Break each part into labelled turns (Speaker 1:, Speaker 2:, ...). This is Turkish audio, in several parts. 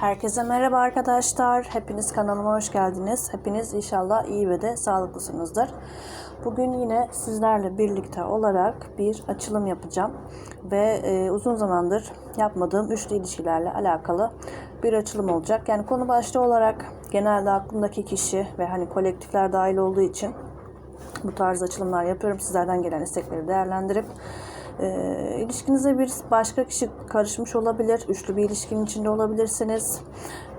Speaker 1: Herkese merhaba arkadaşlar. Hepiniz kanalıma hoş geldiniz. Hepiniz inşallah iyi ve de sağlıklısınızdır. Bugün yine sizlerle birlikte olarak bir açılım yapacağım. Ve e, uzun zamandır yapmadığım üçlü ilişkilerle alakalı bir açılım olacak. Yani konu başlığı olarak genelde aklımdaki kişi ve hani kolektifler dahil olduğu için bu tarz açılımlar yapıyorum. Sizlerden gelen istekleri değerlendirip e, ilişkinize bir başka kişi karışmış olabilir. Üçlü bir ilişkinin içinde olabilirsiniz.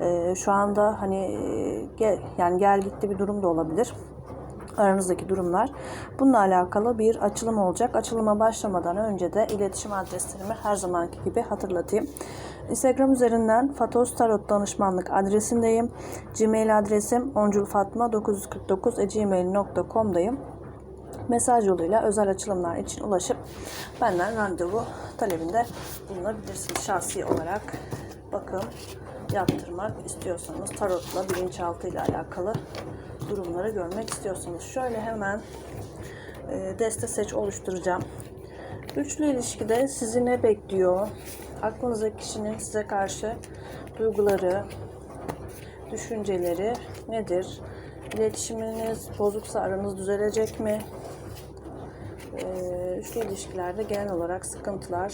Speaker 1: E, şu anda hani e, gel, yani gel gitti bir durum da olabilir aranızdaki durumlar. Bununla alakalı bir açılım olacak. Açılıma başlamadan önce de iletişim adreslerimi her zamanki gibi hatırlatayım. Instagram üzerinden Fatos Tarot Danışmanlık adresindeyim. Gmail adresim onculfatma949gmail.com'dayım. Mesaj yoluyla özel açılımlar için ulaşıp benden randevu talebinde bulunabilirsiniz. Şahsi olarak bakım yaptırmak istiyorsanız tarotla bilinçaltı ile alakalı durumları görmek istiyorsanız şöyle hemen e, deste seç oluşturacağım. Üçlü ilişkide sizi ne bekliyor? Aklınızdaki kişinin size karşı duyguları, düşünceleri nedir? İletişiminiz bozuksa aranız düzelecek mi? Ee, üçlü ilişkilerde genel olarak sıkıntılar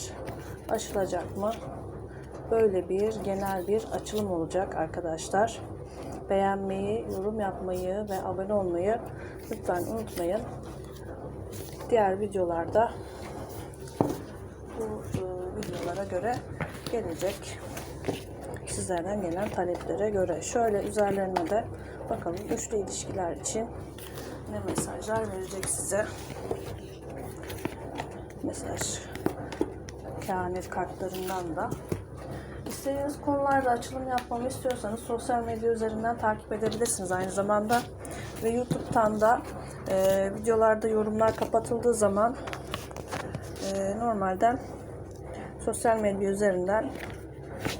Speaker 1: aşılacak mı? Böyle bir genel bir açılım olacak arkadaşlar. Beğenmeyi, yorum yapmayı ve abone olmayı lütfen unutmayın. Diğer videolarda bu e, videolara göre gelecek sizlerden gelen taleplere göre. Şöyle üzerlerine de bakalım üçlü ilişkiler için ne mesajlar verecek size. Mesaj kehanet kartlarından da İstediğiniz konularda açılım yapmamı istiyorsanız sosyal medya üzerinden takip edebilirsiniz aynı zamanda. Ve YouTube'dan da e, videolarda yorumlar kapatıldığı zaman e, normalden sosyal medya üzerinden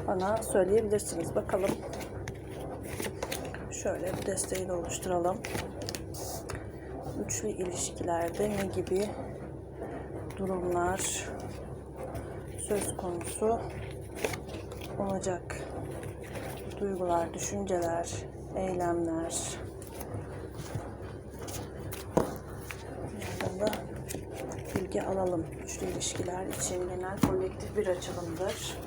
Speaker 1: bana söyleyebilirsiniz. Bakalım. Şöyle bir desteği de oluşturalım. Üçlü ilişkilerde ne gibi durumlar söz konusu olacak? Duygular, düşünceler, eylemler. Bunlardan da bilgi alalım. Üçlü ilişkiler için genel kolektif bir açılımdır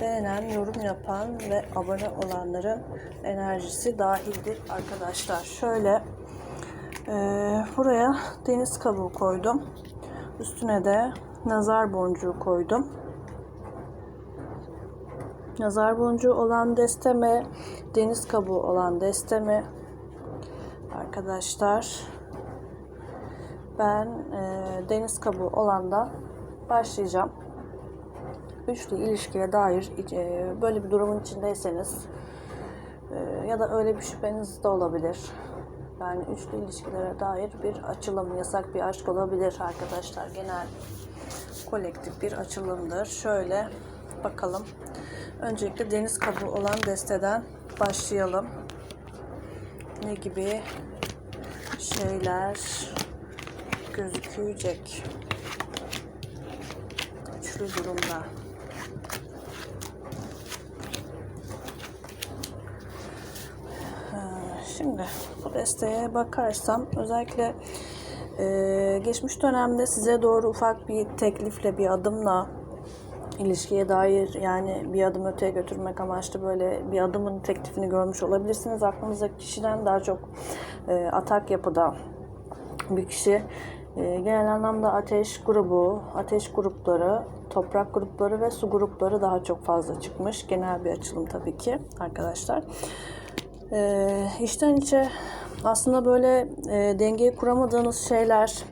Speaker 1: beğenen, yorum yapan ve abone olanların enerjisi dahildir arkadaşlar. Şöyle e, buraya deniz kabuğu koydum. Üstüne de nazar boncuğu koydum. Nazar boncuğu olan desteme, deniz kabuğu olan desteme arkadaşlar. Ben e, deniz kabuğu olandan başlayacağım üçlü ilişkiye dair e, böyle bir durumun içindeyseniz e, ya da öyle bir şüpheniz de olabilir. Yani üçlü ilişkilere dair bir açılım, yasak bir aşk olabilir arkadaşlar. Genel kolektif bir açılımdır. Şöyle bakalım. Öncelikle deniz kabuğu olan desteden başlayalım. Ne gibi şeyler gözükecek üçlü durumda. Şimdi bu desteğe bakarsam özellikle e, geçmiş dönemde size doğru ufak bir teklifle bir adımla ilişkiye dair yani bir adım öteye götürmek amaçlı böyle bir adımın teklifini görmüş olabilirsiniz. Aklınızdaki kişiden daha çok e, atak yapıda bir kişi e, genel anlamda ateş grubu, ateş grupları, toprak grupları ve su grupları daha çok fazla çıkmış. Genel bir açılım tabii ki arkadaşlar. E, içten içe aslında böyle e, dengeyi kuramadığınız şeyler,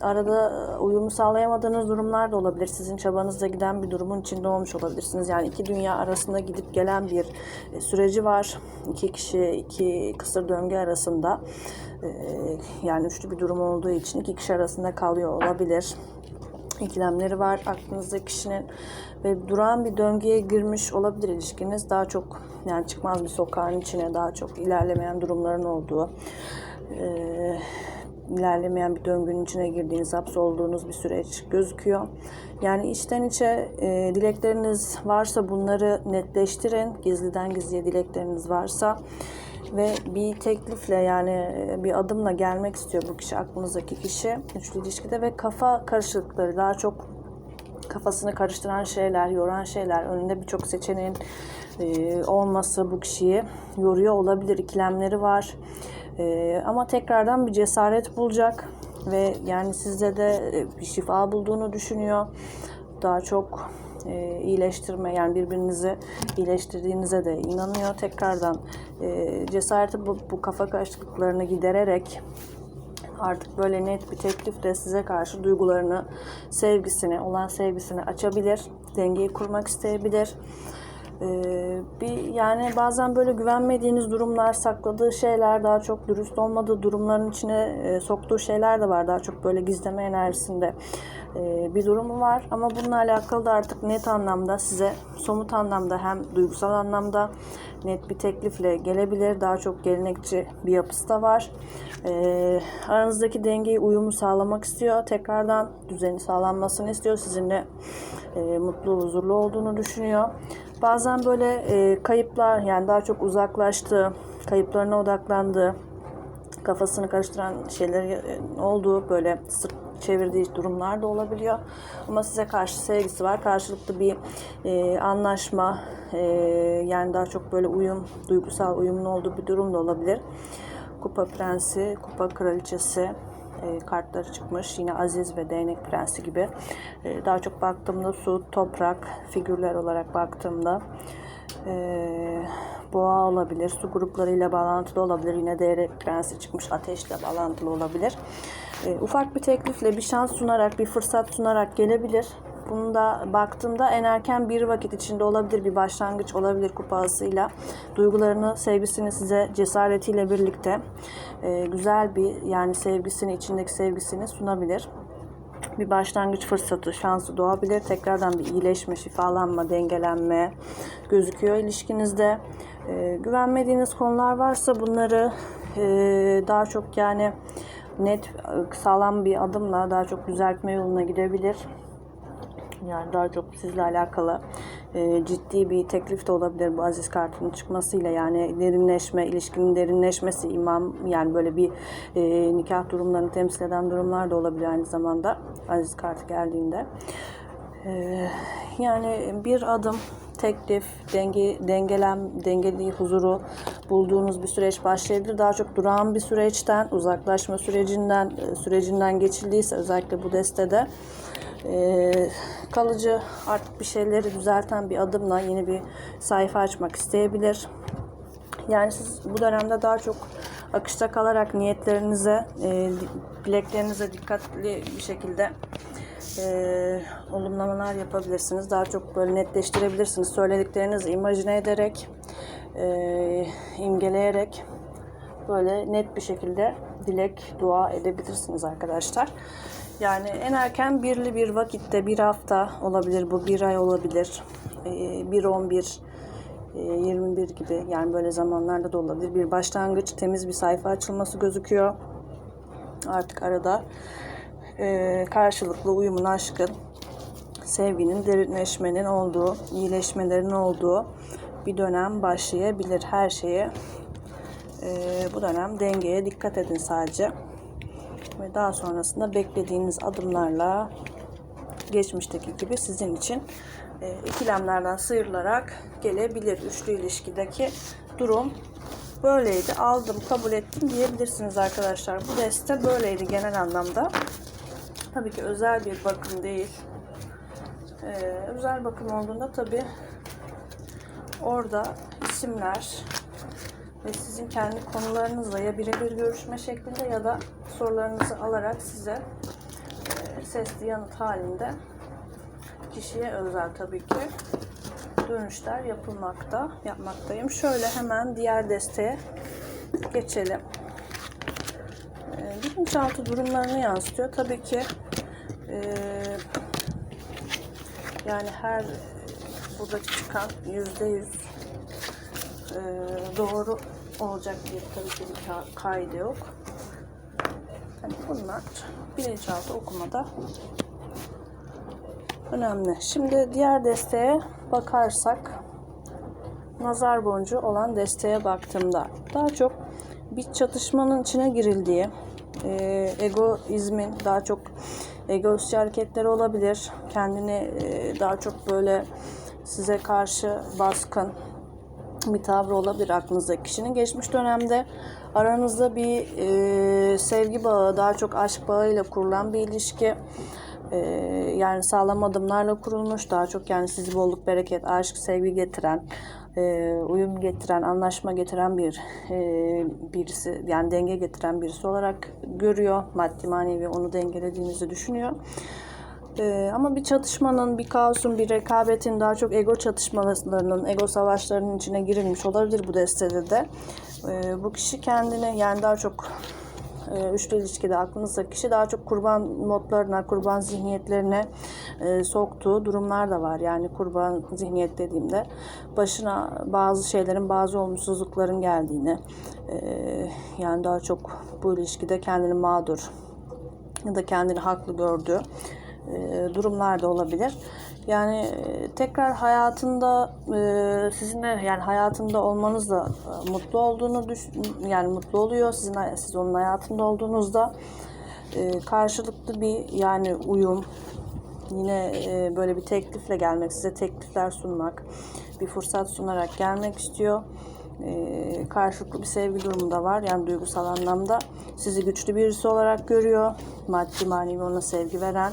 Speaker 1: arada uyumu sağlayamadığınız durumlar da olabilir. Sizin çabanızda giden bir durumun içinde olmuş olabilirsiniz. Yani iki dünya arasında gidip gelen bir e, süreci var. İki kişi, iki kısır döngü arasında. E, yani üçlü bir durum olduğu için iki kişi arasında kalıyor olabilir ikilemleri var aklınızda kişinin ve duran bir döngüye girmiş olabilir ilişkiniz. Daha çok yani çıkmaz bir sokağın içine daha çok ilerlemeyen durumların olduğu ilerlemeyen bir döngünün içine girdiğiniz, hapsolduğunuz bir süreç gözüküyor. Yani içten içe e, dilekleriniz varsa bunları netleştirin. Gizliden gizliye dilekleriniz varsa ve bir teklifle yani e, bir adımla gelmek istiyor bu kişi, aklınızdaki kişi üçlü ilişkide ve kafa karışıklıkları daha çok kafasını karıştıran şeyler, yoran şeyler, önünde birçok seçeneğin e, olması bu kişiyi yoruyor olabilir. İkilemleri var. E, ama tekrardan bir cesaret bulacak ve yani sizde de e, bir şifa bulduğunu düşünüyor. Daha çok e, iyileştirme yani birbirinizi iyileştirdiğinize de inanıyor. Tekrardan e, cesareti bu, bu kafa karışıklıklarını gidererek artık böyle net bir teklifle size karşı duygularını, sevgisini, olan sevgisini açabilir, dengeyi kurmak isteyebilir. Ee, bir yani bazen böyle güvenmediğiniz durumlar, sakladığı şeyler, daha çok dürüst olmadığı durumların içine e, soktuğu şeyler de var. Daha çok böyle gizleme enerjisinde e, bir durumu var. Ama bununla alakalı da artık net anlamda size somut anlamda hem duygusal anlamda net bir teklifle gelebilir. Daha çok gelenekçi bir yapısı da var. E, aranızdaki dengeyi, uyumu sağlamak istiyor. Tekrardan düzeni sağlanmasını istiyor. Sizinle e, mutlu, huzurlu olduğunu düşünüyor. Bazen böyle e, kayıplar yani daha çok uzaklaştığı, kayıplarına odaklandığı, kafasını karıştıran şeyler e, olduğu böyle sırt çevirdiği durumlar da olabiliyor. Ama size karşı sevgisi var. Karşılıklı bir e, anlaşma e, yani daha çok böyle uyum, duygusal uyumun olduğu bir durum da olabilir. Kupa Prensi, Kupa Kraliçesi, e, kartları çıkmış. Yine Aziz ve Değnek Prensi gibi. E, daha çok baktığımda su, toprak figürler olarak baktığımda e, boğa olabilir. Su gruplarıyla bağlantılı olabilir. Yine Değnek Prensi çıkmış. Ateşle bağlantılı olabilir. E, ufak bir teklifle bir şans sunarak, bir fırsat sunarak gelebilir. Bunu da baktığımda en erken bir vakit içinde olabilir, bir başlangıç olabilir kupasıyla. Duygularını, sevgisini size cesaretiyle birlikte e, güzel bir yani sevgisini, içindeki sevgisini sunabilir. Bir başlangıç fırsatı, şansı doğabilir. Tekrardan bir iyileşme, şifalanma, dengelenme gözüküyor ilişkinizde. E, güvenmediğiniz konular varsa bunları e, daha çok yani net, sağlam bir adımla daha çok düzeltme yoluna gidebilir. Yani daha çok sizle alakalı e, ciddi bir teklif de olabilir bu aziz kartının çıkmasıyla. Yani derinleşme, ilişkinin derinleşmesi, imam yani böyle bir e, nikah durumlarını temsil eden durumlar da olabilir aynı zamanda aziz kartı geldiğinde. E, yani bir adım teklif, denge, dengelem, dengeli huzuru bulduğunuz bir süreç başlayabilir. Daha çok durağan bir süreçten, uzaklaşma sürecinden e, sürecinden geçildiyse özellikle bu destede e, kalıcı artık bir şeyleri düzelten bir adımla yeni bir sayfa açmak isteyebilir. Yani siz bu dönemde daha çok akışta kalarak niyetlerinize, e, dileklerinize dikkatli bir şekilde e, olumlamalar yapabilirsiniz. Daha çok böyle netleştirebilirsiniz. Söylediklerinizi imajine ederek, e, imgeleyerek böyle net bir şekilde dilek, dua edebilirsiniz arkadaşlar. Yani en erken birli bir vakitte bir hafta olabilir bu, bir ay olabilir. E, 1-11, e, 21 gibi yani böyle zamanlarda da olabilir. Bir başlangıç, temiz bir sayfa açılması gözüküyor. Artık arada e, karşılıklı uyumun, aşkın, sevginin, derinleşmenin olduğu, iyileşmelerin olduğu bir dönem başlayabilir her şeye. E, bu dönem dengeye dikkat edin sadece. Ve daha sonrasında beklediğiniz adımlarla geçmişteki gibi sizin için e, ikilemlerden sıyrılarak gelebilir. Üçlü ilişkideki durum böyleydi. Aldım, kabul ettim diyebilirsiniz arkadaşlar. Bu deste böyleydi genel anlamda. Tabii ki özel bir bakım değil. Ee, özel bakım olduğunda tabii orada isimler ve sizin kendi konularınızla ya birebir görüşme şeklinde ya da sorularınızı alarak size e, sesli yanıt halinde kişiye özel tabii ki dönüşler yapılmakta, yapmaktayım. Şöyle hemen diğer desteğe geçelim. E, bilinçaltı durumlarını yansıtıyor. Tabii ki e, yani her buradaki çıkan yüzde yüz doğru olacak diye tabii ki bir ka- kaydı yok. Hani bunlar bilinçaltı okumada önemli. Şimdi diğer desteğe bakarsak nazar boncuğu olan desteğe baktığımda daha çok bir çatışmanın içine girildiği, e, egoizmin daha çok egoistçi hareketleri olabilir. Kendini e, daha çok böyle size karşı baskın bir tavrı olabilir aklınızdaki kişinin. Geçmiş dönemde aranızda bir e, sevgi bağı, daha çok aşk bağıyla kurulan bir ilişki e, yani sağlam adımlarla kurulmuş. Daha çok yani sizi bolluk, bereket, aşk, sevgi getiren, e, uyum getiren, anlaşma getiren bir e, birisi yani denge getiren birisi olarak görüyor. Maddi manevi onu dengelediğinizi düşünüyor. Ee, ama bir çatışmanın, bir kaosun, bir rekabetin, daha çok ego çatışmalarının, ego savaşlarının içine girilmiş olabilir bu destede de. Ee, bu kişi kendini yani daha çok e, üçlü ilişkide aklınızdaki kişi daha çok kurban modlarına, kurban zihniyetlerine e, soktuğu durumlar da var. Yani kurban zihniyet dediğimde başına bazı şeylerin, bazı olumsuzlukların geldiğini, e, yani daha çok bu ilişkide kendini mağdur ya da kendini haklı gördüğü durumlar da olabilir. Yani e, tekrar hayatında e, sizinle yani hayatında olmanızla e, mutlu olduğunu düş yani mutlu oluyor. Sizin siz onun hayatında olduğunuzda e, karşılıklı bir yani uyum yine e, böyle bir teklifle gelmek, size teklifler sunmak, bir fırsat sunarak gelmek istiyor. E, karşılıklı bir sevgi durumu da var. Yani duygusal anlamda sizi güçlü birisi olarak görüyor. Maddi manevi ona sevgi veren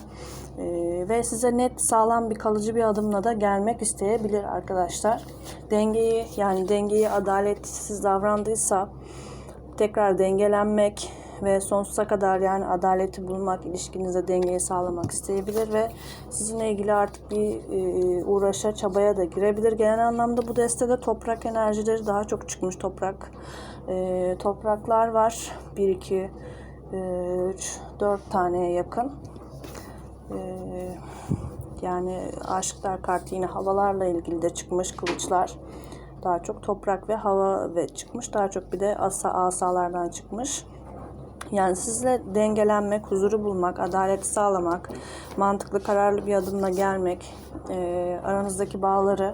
Speaker 1: e, ve size net sağlam bir kalıcı bir adımla da gelmek isteyebilir arkadaşlar. Dengeyi yani dengeyi adaletsiz davrandıysa tekrar dengelenmek ve sonsuza kadar yani adaleti bulmak, ilişkinize dengeyi sağlamak isteyebilir ve sizinle ilgili artık bir e, uğraşa, çabaya da girebilir. Genel anlamda bu destede toprak enerjileri daha çok çıkmış. Toprak e, topraklar var. 1 2 3 4 taneye yakın. E, yani aşıklar kartı yine havalarla ilgili de çıkmış kılıçlar. Daha çok toprak ve hava ve çıkmış. Daha çok bir de asa asalardan çıkmış. Yani sizle dengelenmek, huzuru bulmak, adaleti sağlamak, mantıklı, kararlı bir adımla gelmek, e, aranızdaki bağları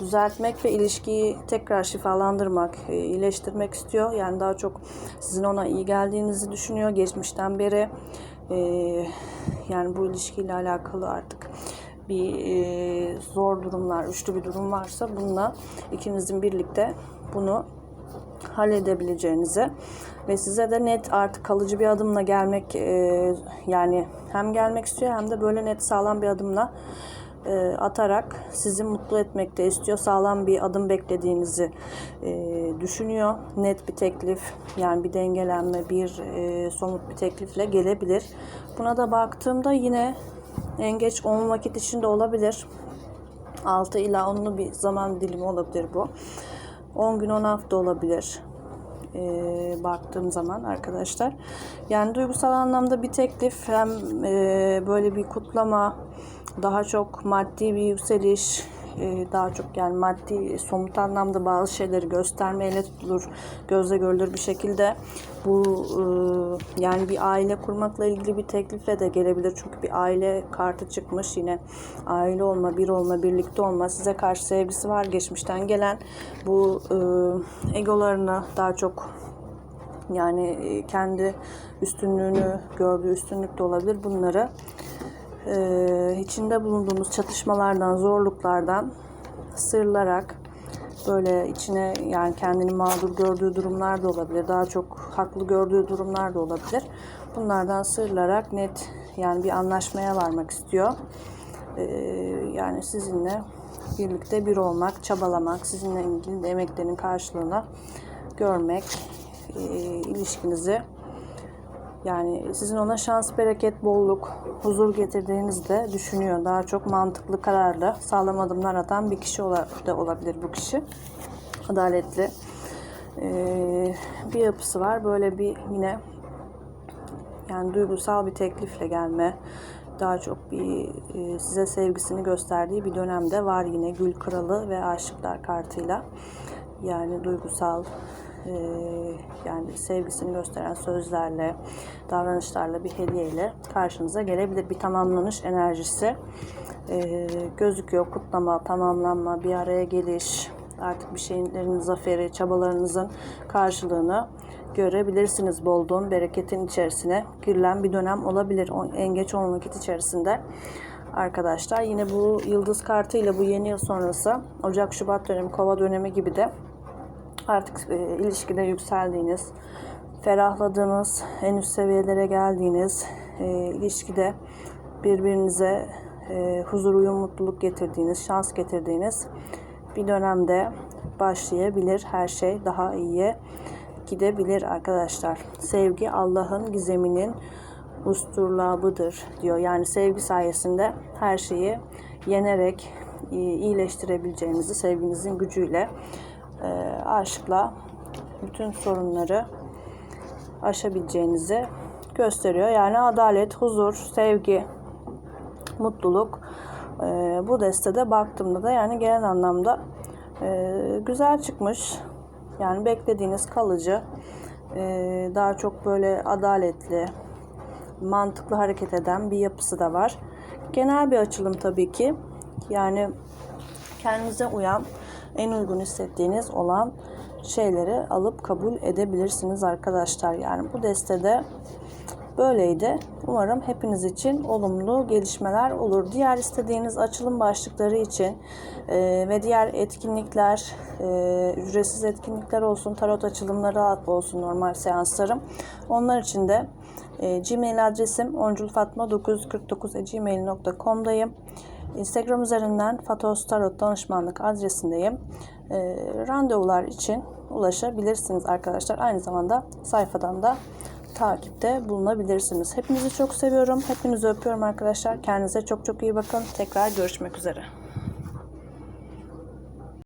Speaker 1: düzeltmek ve ilişkiyi tekrar şifalandırmak, e, iyileştirmek istiyor. Yani daha çok sizin ona iyi geldiğinizi düşünüyor geçmişten beri. E, yani bu ilişkiyle alakalı artık bir e, zor durumlar, üçlü bir durum varsa bununla ikinizin birlikte bunu halledebileceğinizi ve size de net artık kalıcı bir adımla gelmek e, yani hem gelmek istiyor hem de böyle net sağlam bir adımla e, atarak sizi mutlu etmek de istiyor. Sağlam bir adım beklediğinizi e, düşünüyor. Net bir teklif yani bir dengelenme, bir e, somut bir teklifle gelebilir. Buna da baktığımda yine en geç 10 vakit içinde olabilir. 6 ila 10'lu bir zaman dilimi olabilir bu. 10 gün 10 hafta olabilir e, baktığım zaman arkadaşlar. Yani duygusal anlamda bir teklif hem e, böyle bir kutlama daha çok maddi bir yükseliş daha çok yani maddi somut anlamda bazı şeyleri göstermeyle tutulur gözle görülür bir şekilde. Bu e, yani bir aile kurmakla ilgili bir teklifle de gelebilir. Çünkü bir aile kartı çıkmış yine. Aile olma bir olma birlikte olma size karşı sevgisi var geçmişten gelen. Bu e, egolarını daha çok yani e, kendi üstünlüğünü gördüğü üstünlük de olabilir bunları e, içinde bulunduğumuz çatışmalardan, zorluklardan sırlarak böyle içine yani kendini mağdur gördüğü durumlar da olabilir. Daha çok haklı gördüğü durumlar da olabilir. Bunlardan sırlarak net yani bir anlaşmaya varmak istiyor. E, yani sizinle birlikte bir olmak, çabalamak, sizinle ilgili emeklerin karşılığını görmek, e, ilişkinizi yani sizin ona şans, bereket, bolluk, huzur getirdiğinizi de düşünüyor. Daha çok mantıklı, kararlı, sağlam adımlar atan bir kişi da olabilir bu kişi. Adaletli ee, bir yapısı var. Böyle bir yine yani duygusal bir teklifle gelme, daha çok bir e, size sevgisini gösterdiği bir dönemde var yine Gül Kralı ve Aşıklar kartıyla. Yani duygusal e, yani sevgisini gösteren sözlerle, davranışlarla, bir hediyeyle karşınıza gelebilir. Bir tamamlanış enerjisi e, gözüküyor. Kutlama, tamamlanma, bir araya geliş, artık bir şeylerin zaferi, çabalarınızın karşılığını görebilirsiniz. Bolluğun, bereketin içerisine girilen bir dönem olabilir. En geç 10 vakit içerisinde arkadaşlar. Yine bu yıldız kartı ile bu yeni yıl sonrası Ocak-Şubat dönemi, Kova dönemi gibi de artık e, ilişkide yükseldiğiniz, ferahladığınız, en üst seviyelere geldiğiniz, e, ilişkide birbirinize e, huzur, uyum, mutluluk getirdiğiniz, şans getirdiğiniz bir dönemde başlayabilir. Her şey daha iyiye gidebilir arkadaşlar. Sevgi Allah'ın gizeminin usturlabıdır diyor. Yani sevgi sayesinde her şeyi yenerek iyileştirebileceğinizi sevginizin gücüyle e, aşkla bütün sorunları aşabileceğinizi gösteriyor. Yani adalet, huzur, sevgi, mutluluk e, bu destede baktığımda da yani genel anlamda e, güzel çıkmış. Yani beklediğiniz kalıcı, e, daha çok böyle adaletli, mantıklı hareket eden bir yapısı da var. Genel bir açılım tabii ki. Yani kendinize uyan, en uygun hissettiğiniz olan şeyleri alıp kabul edebilirsiniz arkadaşlar. Yani bu destede böyleydi. Umarım hepiniz için olumlu gelişmeler olur. Diğer istediğiniz açılım başlıkları için e, ve diğer etkinlikler, e, ücretsiz etkinlikler olsun, tarot açılımları olsun, normal seanslarım. Onlar için de e, Gmail adresim onculfatma949gmail.com'dayım. Instagram üzerinden Fatos Tarot danışmanlık adresindeyim. E, randevular için ulaşabilirsiniz arkadaşlar. Aynı zamanda sayfadan da takipte bulunabilirsiniz. Hepinizi çok seviyorum. Hepinizi öpüyorum arkadaşlar. Kendinize çok çok iyi bakın. Tekrar görüşmek üzere.